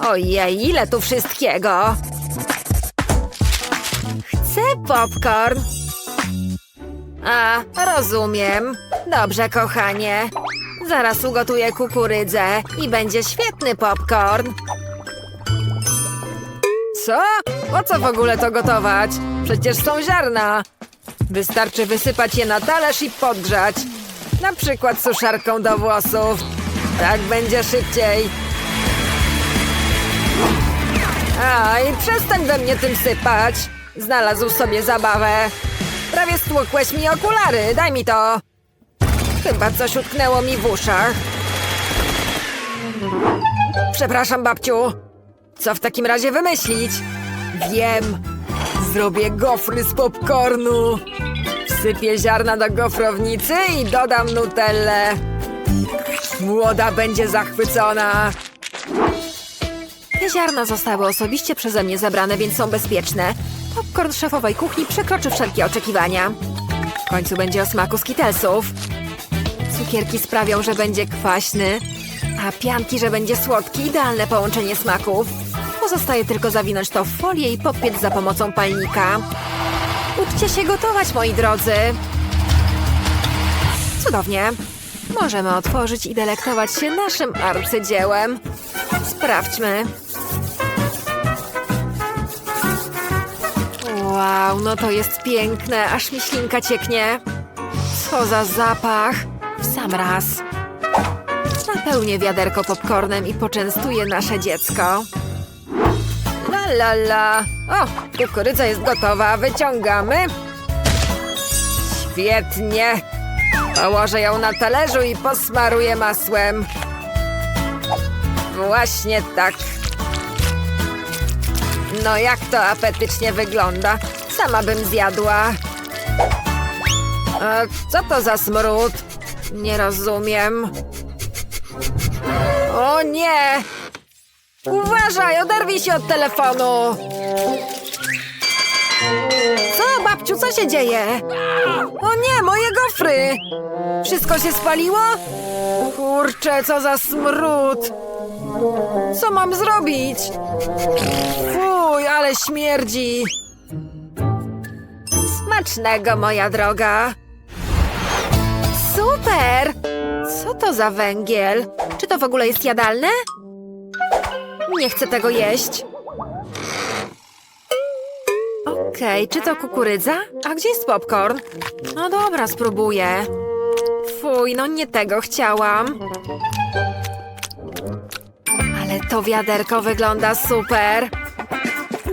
Ojej, ile tu wszystkiego! Chcę popcorn. A, rozumiem. Dobrze, kochanie. Zaraz ugotuję kukurydzę i będzie świetny popcorn. Co? Po co w ogóle to gotować? Przecież są ziarna. Wystarczy wysypać je na talerz i podgrzać. Na przykład suszarką do włosów. Tak będzie szybciej. A, i przestań we mnie tym sypać. Znalazł sobie zabawę. Prawie stłukłeś mi okulary, daj mi to. Chyba coś utknęło mi w uszach. Przepraszam, babciu. Co w takim razie wymyślić? Wiem. Zrobię gofry z popcornu. Wsypię ziarna do gofrownicy i dodam nutellę. Młoda będzie zachwycona. Te ziarna zostały osobiście przeze mnie zabrane, więc są bezpieczne. Popcorn szefowej kuchni przekroczy wszelkie oczekiwania. W końcu będzie o smaku skitelsów. Cukierki sprawią, że będzie kwaśny, a pianki, że będzie słodki. Idealne połączenie smaków. Pozostaje tylko zawinąć to w folię i podpiec za pomocą palnika. Uczcie się gotować, moi drodzy. Cudownie. Możemy otworzyć i delektować się naszym arcydziełem. Sprawdźmy. Wow, no to jest piękne, aż mi ślinka cieknie. Co za zapach. W sam raz. Napełnię wiaderko popcornem i poczęstuję nasze dziecko. La la la. O, kukurydza jest gotowa, wyciągamy. Świetnie. Położę ją na talerzu i posmaruję masłem. Właśnie tak. No jak to apetycznie wygląda. Sama bym zjadła. A co to za smród? Nie rozumiem. O nie! Uważaj, oderwij się od telefonu! Co, babciu, co się dzieje? O nie, moje gofry! Wszystko się spaliło? Kurczę, co za smród! Co mam zrobić? Fuj, ale śmierdzi! Smacznego, moja droga! Super! Co to za węgiel? Czy to w ogóle jest jadalne? Nie chcę tego jeść. Okej, czy to kukurydza? A gdzie jest popcorn? No dobra, spróbuję. Fuj, no nie tego chciałam. Ale to wiaderko wygląda super.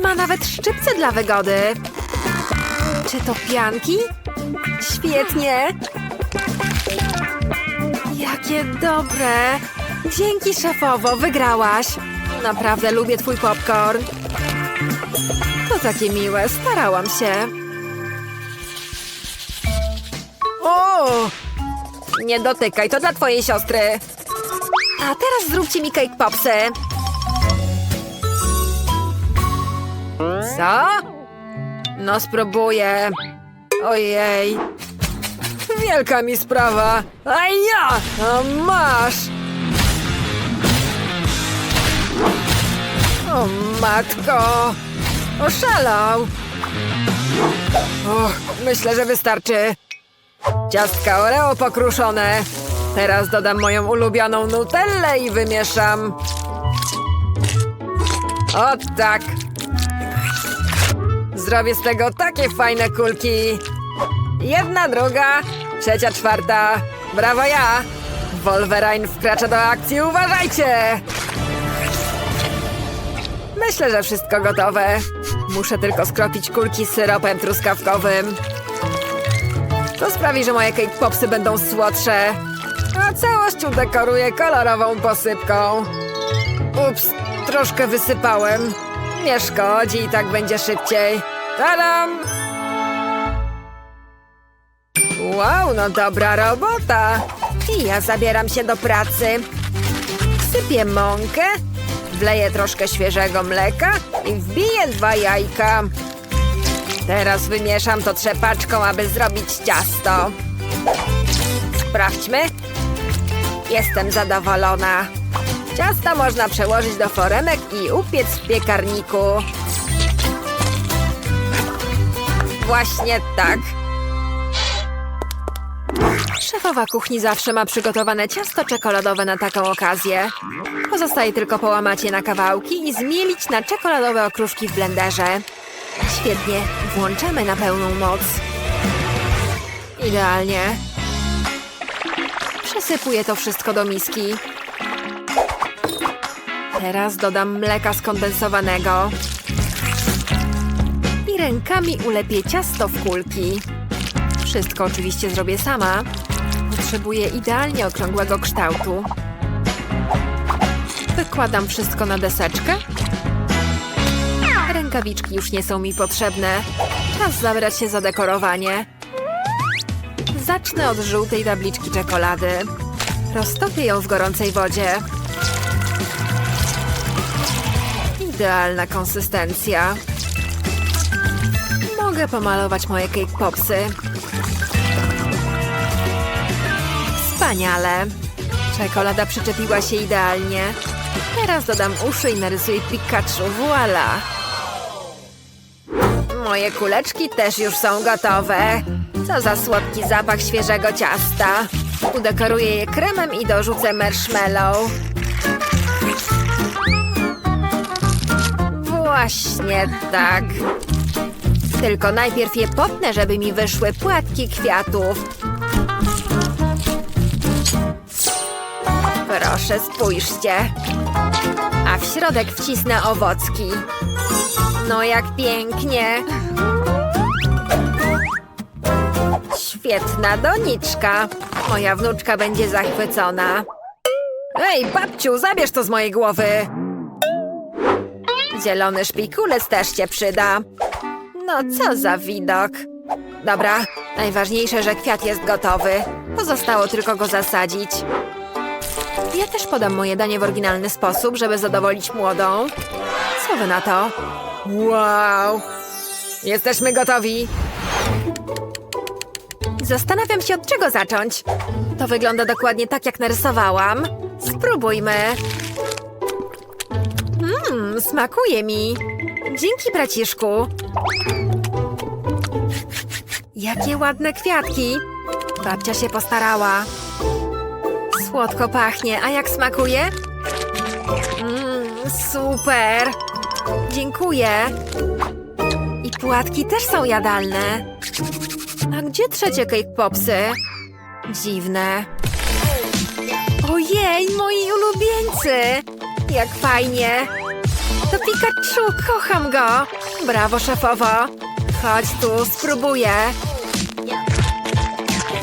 Ma nawet szczypce dla wygody. Czy to pianki? Świetnie. Jakie dobre. Dzięki, szefowo, wygrałaś. Naprawdę lubię twój popcorn. To takie miłe, starałam się. O! Nie dotykaj, to dla twojej siostry. A teraz zróbcie mi cake popsy. Co? No spróbuję. Ojej. Wielka mi sprawa. A ja! A masz! O matko! Oszalał! Myślę, że wystarczy. Ciastka Oreo pokruszone. Teraz dodam moją ulubioną nutellę i wymieszam. O tak. Zrobię z tego takie fajne kulki. Jedna, druga, trzecia, czwarta. Brawo ja! Wolverine wkracza do akcji, uważajcie! Myślę, że wszystko gotowe. Muszę tylko skropić kulki syropem truskawkowym. To sprawi, że moje cake popsy będą słodsze. A całość udekoruję kolorową posypką. Ups, troszkę wysypałem. Nie szkodzi i tak będzie szybciej. Tadam! Wow, no dobra robota. I ja zabieram się do pracy. Sypię mąkę, wleję troszkę świeżego mleka i wbiję dwa jajka. Teraz wymieszam to trzepaczką, aby zrobić ciasto. Sprawdźmy. Jestem zadowolona. Ciasto można przełożyć do foremek i upiec w piekarniku. Właśnie tak. Szefowa kuchni zawsze ma przygotowane ciasto czekoladowe na taką okazję. Pozostaje tylko połamać je na kawałki i zmielić na czekoladowe okruszki w blenderze. Świetnie, włączamy na pełną moc. Idealnie. Przesypuję to wszystko do miski. Teraz dodam mleka skondensowanego. Rękami ulepię ciasto w kulki. Wszystko oczywiście zrobię sama. Potrzebuję idealnie okrągłego kształtu. Wykładam wszystko na deseczkę. Rękawiczki już nie są mi potrzebne. Czas zabrać się za dekorowanie. Zacznę od żółtej tabliczki czekolady. Roztopię ją w gorącej wodzie. Idealna konsystencja. Mogę pomalować moje cake popsy. Wspaniale. Czekolada przyczepiła się idealnie. Teraz dodam uszy i narysuję Pikachu. Voila! Moje kuleczki też już są gotowe. Co za słodki zapach świeżego ciasta. Udekoruję je kremem i dorzucę marshmallow. Właśnie tak. Tylko najpierw je potnę, żeby mi wyszły płatki kwiatów. Proszę, spójrzcie. A w środek wcisnę owocki. No jak pięknie. Świetna doniczka. Moja wnuczka będzie zachwycona. Ej, babciu, zabierz to z mojej głowy. Zielony szpikulec też się przyda. No co za widok. Dobra, najważniejsze, że kwiat jest gotowy. Pozostało tylko go zasadzić. Ja też podam moje danie w oryginalny sposób, żeby zadowolić młodą. Co wy na to? Wow! Jesteśmy gotowi. Zastanawiam się, od czego zacząć. To wygląda dokładnie tak, jak narysowałam. Spróbujmy. Mmm, smakuje mi. Dzięki, braciszku. Jakie ładne kwiatki. Babcia się postarała. Słodko pachnie, a jak smakuje? Mmm, super. Dziękuję. I płatki też są jadalne. A gdzie trzecie cake popsy? Dziwne. Ojej, moi ulubieńcy! Jak fajnie! To Pikachu, kocham go! Brawo, szefowo! Chodź tu, spróbuję.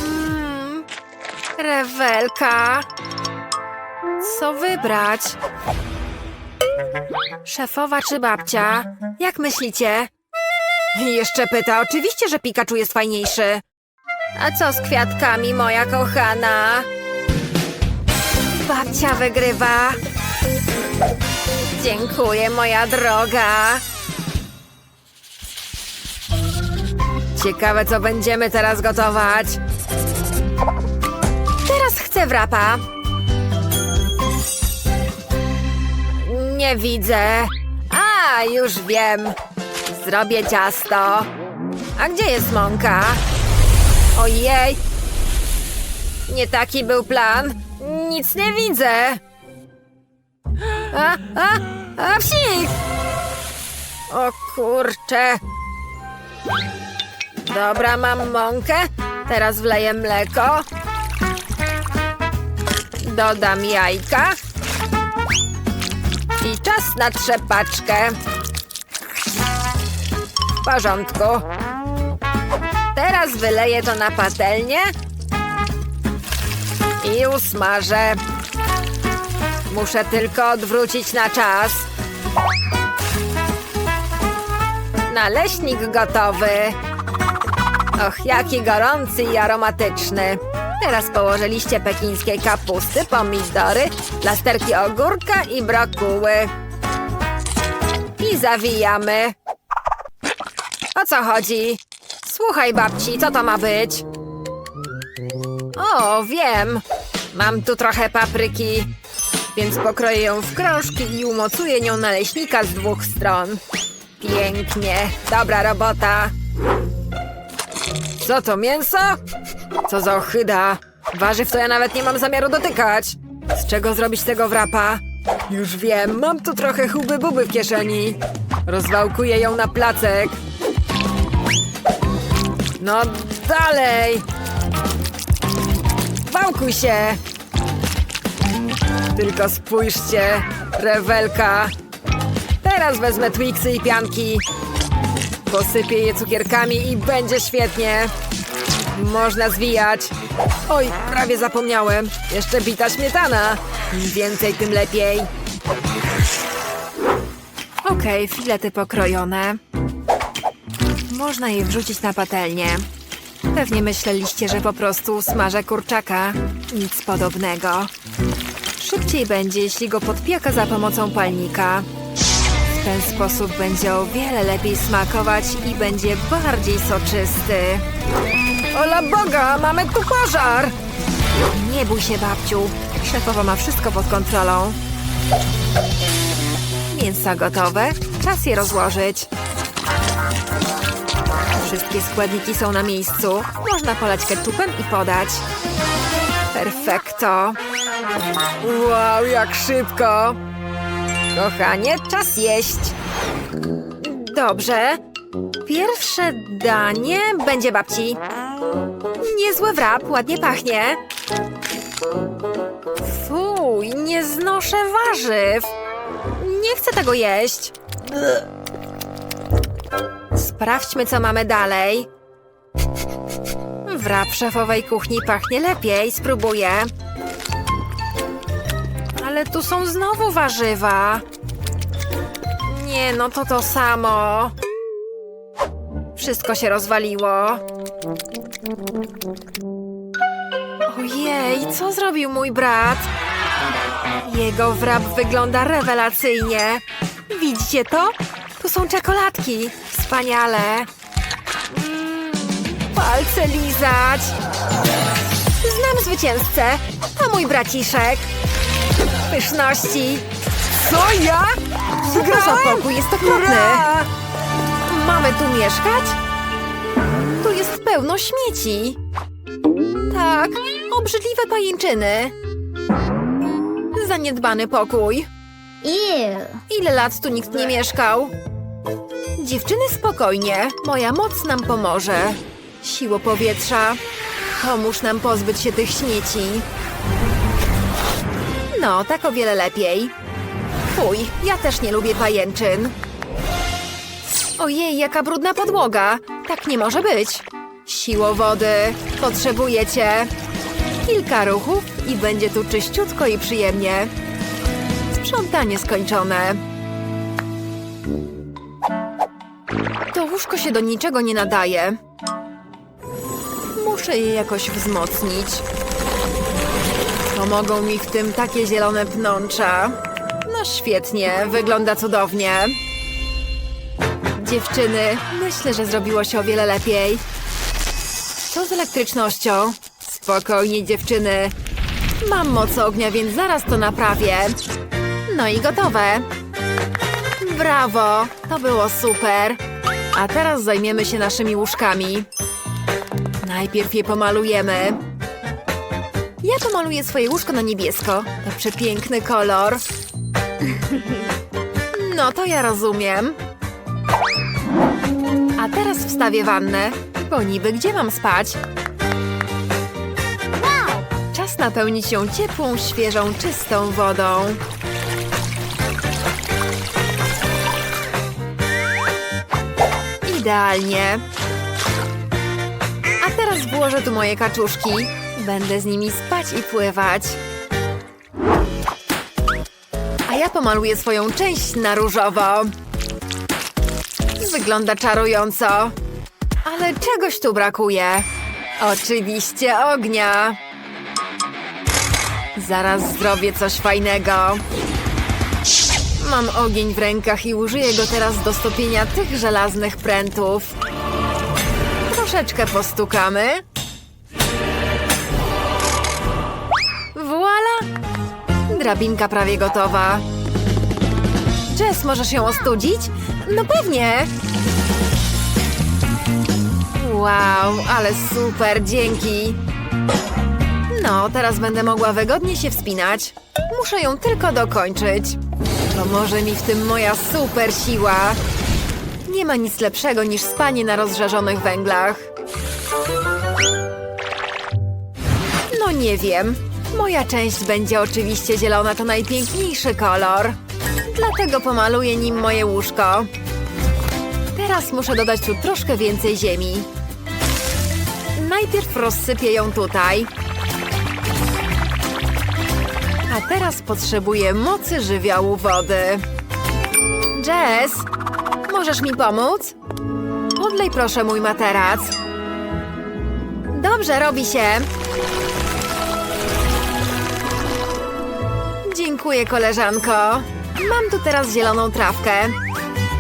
Mmm, rewelka. Co wybrać? Szefowa czy babcia? Jak myślicie? Jeszcze pyta, oczywiście, że Pikachu jest fajniejszy. A co z kwiatkami, moja kochana? Babcia wygrywa. Dziękuję, moja droga. Ciekawe, co będziemy teraz gotować. Teraz chcę wrapa. Nie widzę. A, już wiem. Zrobię ciasto. A gdzie jest mąka? Ojej. Nie taki był plan. Nic nie widzę. A, a, a psik! O kurcze. Dobra, mam mąkę. Teraz wleję mleko. Dodam jajka. I czas na trzepaczkę. W porządku. Teraz wyleję to na patelnię i usmażę. Muszę tylko odwrócić na czas. Naleśnik gotowy. Och, jaki gorący i aromatyczny. Teraz położę liście pekińskiej kapusty, pomidory, plasterki ogórka i brokuły. I zawijamy. O co chodzi? Słuchaj, babci, co to ma być? O, wiem. Mam tu trochę papryki. Więc pokroję ją w krążki i umocuję nią naleśnika z dwóch stron. Pięknie. Dobra robota. Co to, mięso? Co za ochyda. Warzyw to ja nawet nie mam zamiaru dotykać. Z czego zrobić tego wrapa? Już wiem, mam tu trochę huby buby w kieszeni. Rozwałkuję ją na placek. No dalej! Wałkuj się! Tylko spójrzcie, rewelka. Teraz wezmę Twixy i pianki. Posypię je cukierkami i będzie świetnie. Można zwijać. Oj, prawie zapomniałem. Jeszcze bita śmietana. Im więcej, tym lepiej. Okej, filety pokrojone. Można je wrzucić na patelnię. Pewnie myśleliście, że po prostu smażę kurczaka. Nic podobnego. Szybciej będzie, jeśli go podpieka za pomocą palnika. W ten sposób będzie o wiele lepiej smakować i będzie bardziej soczysty. Ola Boga, mamy tu pożar! Nie bój się, babciu. Szefowa ma wszystko pod kontrolą. Mięsa gotowe. Czas je rozłożyć. Wszystkie składniki są na miejscu. Można polać ketchupem i podać. Perfekto. Wow, jak szybko! Kochanie, czas jeść. Dobrze. Pierwsze danie będzie babci. Niezły wrap, ładnie pachnie. Fuj, nie znoszę warzyw. Nie chcę tego jeść. Sprawdźmy, co mamy dalej. Wrap szefowej kuchni pachnie lepiej, spróbuję. Ale tu są znowu warzywa. Nie, no to to samo. Wszystko się rozwaliło. Ojej, co zrobił mój brat? Jego wrap wygląda rewelacyjnie. Widzicie to? Tu są czekoladki. Wspaniale. Mm, palce lizać. Znam zwycięzcę. To mój braciszek. Pyszności. Co ja? Za pokój? Jest okropny. Mamy tu mieszkać? Tu jest pełno śmieci. Tak, obrzydliwe pajęczyny. Zaniedbany pokój. Ile lat tu nikt nie mieszkał? Dziewczyny, spokojnie. Moja moc nam pomoże. Siło powietrza. Pomóż nam pozbyć się tych śmieci. No, tak o wiele lepiej. Fuj, ja też nie lubię pajęczyn. Ojej, jaka brudna podłoga. Tak nie może być. Siło wody. Potrzebujecie. Kilka ruchów i będzie tu czyściutko i przyjemnie. Sprzątanie skończone. To łóżko się do niczego nie nadaje. Muszę je jakoś wzmocnić. Pomogą mi w tym takie zielone pnącza. No świetnie, wygląda cudownie. Dziewczyny, myślę, że zrobiło się o wiele lepiej. Co z elektrycznością? Spokojnie, dziewczyny. Mam moc ognia, więc zaraz to naprawię. No i gotowe. Brawo, to było super. A teraz zajmiemy się naszymi łóżkami. Najpierw je pomalujemy. Ja pomaluję swoje łóżko na niebiesko. To przepiękny kolor. No to ja rozumiem. A teraz wstawię wannę, bo niby gdzie mam spać? Czas napełnić ją ciepłą, świeżą, czystą wodą. Idealnie. A teraz włożę tu moje kaczuszki. Będę z nimi spać i pływać. A ja pomaluję swoją część na różowo. Wygląda czarująco. Ale czegoś tu brakuje. Oczywiście ognia. Zaraz zrobię coś fajnego. Mam ogień w rękach i użyję go teraz do stopienia tych żelaznych prętów. Troszeczkę postukamy. Drabinka prawie gotowa. Jess, możesz ją ostudzić? No pewnie. Wow, ale super, dzięki. No, teraz będę mogła wygodnie się wspinać. Muszę ją tylko dokończyć. Pomoże mi w tym moja super siła. Nie ma nic lepszego niż spanie na rozżarzonych węglach. No nie wiem. Moja część będzie oczywiście zielona, to najpiękniejszy kolor. Dlatego pomaluję nim moje łóżko. Teraz muszę dodać tu troszkę więcej ziemi. Najpierw rozsypię ją tutaj. A teraz potrzebuję mocy żywiołu wody. Jess, możesz mi pomóc? Podlej proszę mój materac. Dobrze, robi się. Dziękuję, koleżanko. Mam tu teraz zieloną trawkę.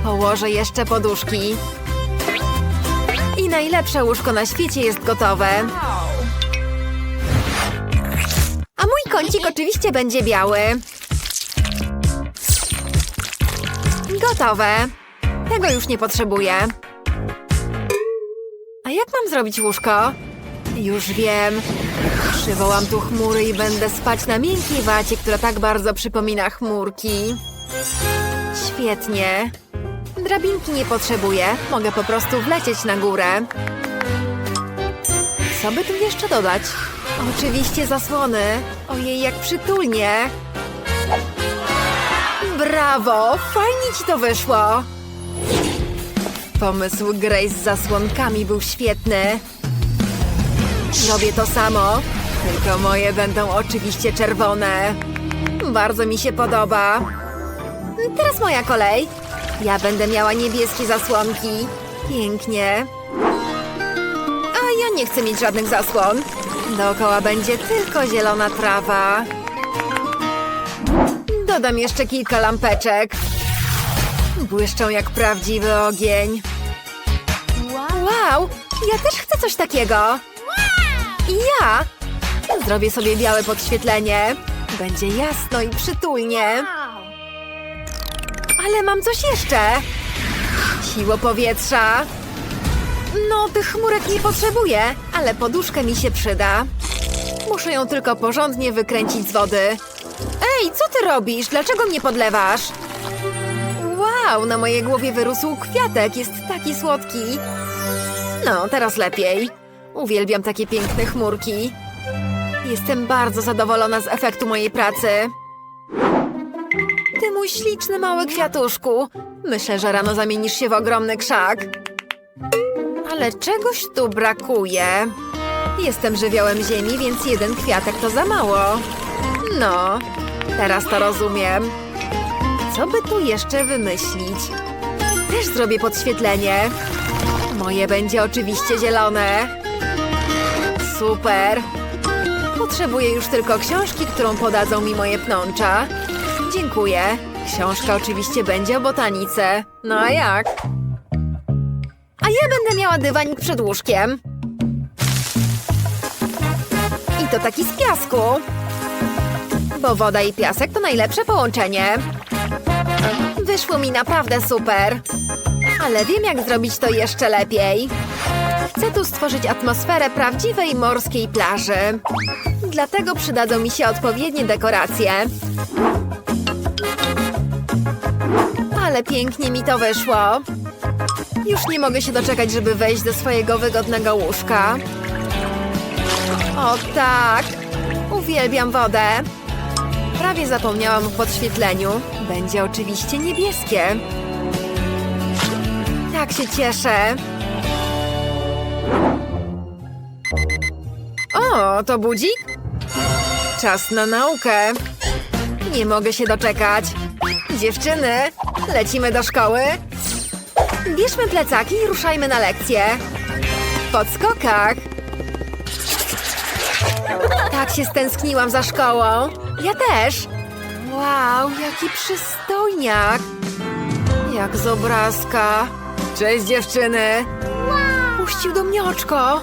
Położę jeszcze poduszki. I najlepsze łóżko na świecie jest gotowe. A mój kącik oczywiście będzie biały. Gotowe. Tego już nie potrzebuję. A jak mam zrobić łóżko? Już wiem. Przywołam tu chmury i będę spać na miękkiej wacie, która tak bardzo przypomina chmurki. Świetnie. Drabinki nie potrzebuję. Mogę po prostu wlecieć na górę. Co by tu jeszcze dodać? Oczywiście zasłony. Ojej, jak przytulnie. Brawo! Fajnie ci to wyszło. Pomysł Grace z zasłonkami był świetny. Robię to samo, tylko moje będą oczywiście czerwone. Bardzo mi się podoba. Teraz moja kolej. Ja będę miała niebieskie zasłonki. Pięknie. A ja nie chcę mieć żadnych zasłon. Dookoła będzie tylko zielona trawa. Dodam jeszcze kilka lampeczek. Błyszczą jak prawdziwy ogień. Wow, ja też chcę coś takiego. Ja zrobię sobie białe podświetlenie. Będzie jasno i przytulnie. Ale mam coś jeszcze. Siło powietrza. No, tych chmurek nie potrzebuję, ale poduszka mi się przyda. Muszę ją tylko porządnie wykręcić z wody. Ej, co ty robisz? Dlaczego mnie podlewasz? Wow, na mojej głowie wyrósł kwiatek. Jest taki słodki. No, teraz lepiej. Uwielbiam takie piękne chmurki. Jestem bardzo zadowolona z efektu mojej pracy. Ty mój śliczny mały kwiatuszku. Myślę, że rano zamienisz się w ogromny krzak. Ale czegoś tu brakuje. Jestem żywiołem ziemi, więc jeden kwiatek to za mało. No, teraz to rozumiem. Co by tu jeszcze wymyślić? Też zrobię podświetlenie. Moje będzie oczywiście zielone. Super. Potrzebuję już tylko książki, którą podadzą mi moje pnącza. Dziękuję. Książka oczywiście będzie o botanice. No a jak? A ja będę miała dywanik przed łóżkiem. I to taki z piasku. Bo woda i piasek to najlepsze połączenie. Wyszło mi naprawdę super. Ale wiem, jak zrobić to jeszcze lepiej. Chcę tu stworzyć atmosferę prawdziwej morskiej plaży. Dlatego przydadzą mi się odpowiednie dekoracje. Ale pięknie mi to wyszło. Już nie mogę się doczekać, żeby wejść do swojego wygodnego łóżka. O tak! Uwielbiam wodę. Prawie zapomniałam o podświetleniu. Będzie oczywiście niebieskie. Tak się cieszę. O, to budzik? Czas na naukę. Nie mogę się doczekać. Dziewczyny, lecimy do szkoły. Bierzmy plecaki i ruszajmy na lekcję. Podskokach. Tak się stęskniłam za szkołą. Ja też. Wow, jaki przystojniak. Jak z obrazka. Cześć dziewczyny. Puścił do mnie oczko.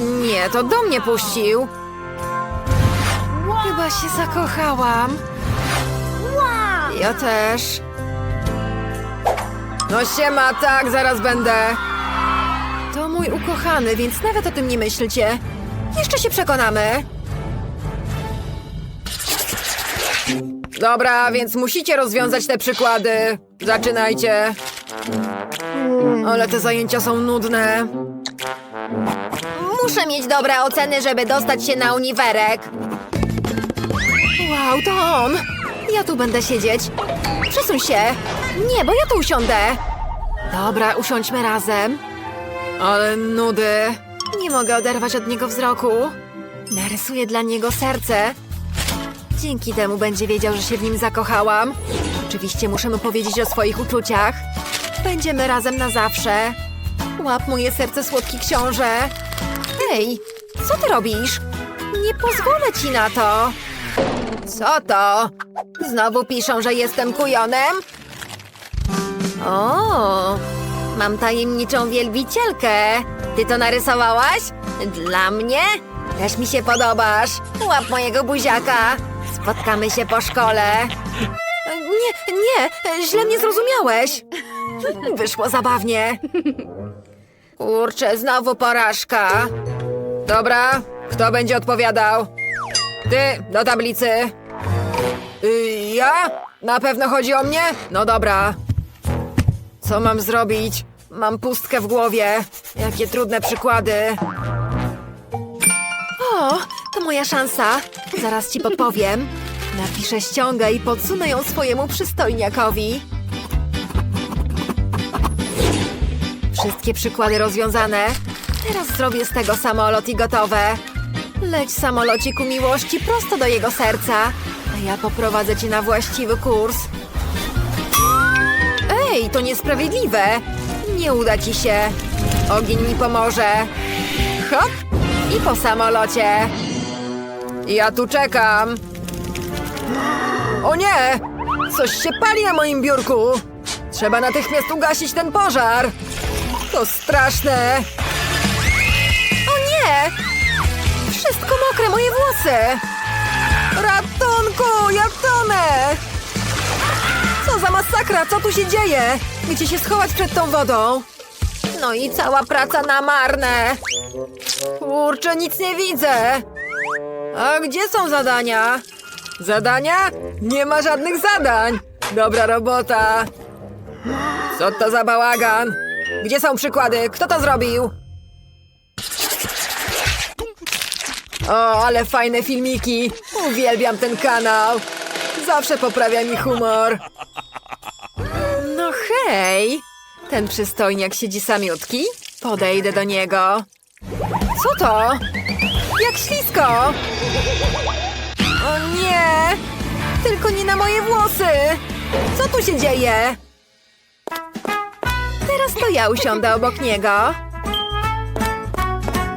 Nie, to do mnie puścił. Chyba się zakochałam. Ja też. No siema, tak, zaraz będę. To mój ukochany, więc nawet o tym nie myślcie. Jeszcze się przekonamy. Dobra, więc musicie rozwiązać te przykłady. Zaczynajcie. Ale te zajęcia są nudne. Muszę mieć dobre oceny, żeby dostać się na uniwerek. Wow, to on! Ja tu będę siedzieć. Przesuń się. Nie, bo ja tu usiądę. Dobra, usiądźmy razem. Ale nudy. Nie mogę oderwać od niego wzroku. Narysuję dla niego serce. Dzięki temu będzie wiedział, że się w nim zakochałam. Oczywiście muszę mu powiedzieć o swoich uczuciach. Będziemy razem na zawsze. Łap moje serce, słodki książę. Hej, co ty robisz? Nie pozwolę ci na to. Co to? Znowu piszą, że jestem kujonem? O, mam tajemniczą wielbicielkę. Ty to narysowałaś? Dla mnie? Też mi się podobasz. Łap mojego buziaka. Spotkamy się po szkole. Nie, nie, źle mnie zrozumiałeś. Wyszło zabawnie. Kurczę, znowu porażka. Dobra, kto będzie odpowiadał? Ty, do tablicy. Y, ja? Na pewno chodzi o mnie? No dobra. Co mam zrobić? Mam pustkę w głowie. Jakie trudne przykłady. O, to moja szansa. Zaraz ci podpowiem. Napiszę ściągę i podsunę ją swojemu przystojniakowi. Wszystkie przykłady rozwiązane. Teraz zrobię z tego samolot i gotowe. Leć samolociku miłości prosto do jego serca, a ja poprowadzę cię na właściwy kurs. Ej, to niesprawiedliwe. Nie uda ci się. Ogień mi pomoże. Hop! I po samolocie. Ja tu czekam. O nie! Coś się pali na moim biurku. Trzeba natychmiast ugasić ten pożar. To straszne. Wszystko mokre, moje włosy! Ratunku, ja tonę! Co za masakra, co tu się dzieje? Gdzie się schować przed tą wodą? No i cała praca na marne. Kurczę, nic nie widzę. A gdzie są zadania? Zadania? Nie ma żadnych zadań. Dobra robota. Co to za bałagan? Gdzie są przykłady? Kto to zrobił? O, ale fajne filmiki. Uwielbiam ten kanał. Zawsze poprawia mi humor. No hej! Ten przystojniak siedzi samiutki? Podejdę do niego. Co to? Jak ślisko! O nie! Tylko nie na moje włosy! Co tu się dzieje? Teraz to ja usiądę obok niego.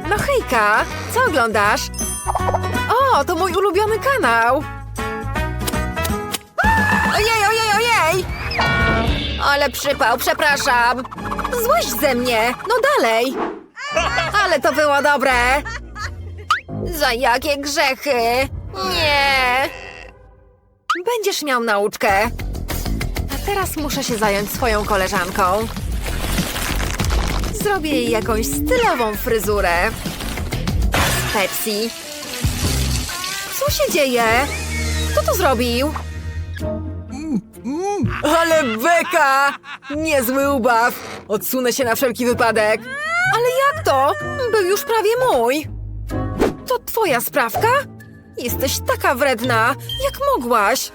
No hejka, co oglądasz? O, to mój ulubiony kanał! Ojej, ojej, ojej! Ale przypał, przepraszam. Złość ze mnie. No dalej. Ale to było dobre. Za jakie grzechy? Nie. Będziesz miał nauczkę. A teraz muszę się zająć swoją koleżanką. Zrobię jej jakąś stylową fryzurę. Z Pepsi. Co się dzieje? Kto to zrobił? Ale beka! Niezły ubaw. Odsunę się na wszelki wypadek. Ale jak to? Był już prawie mój. To twoja sprawka? Jesteś taka wredna. Jak mogłaś?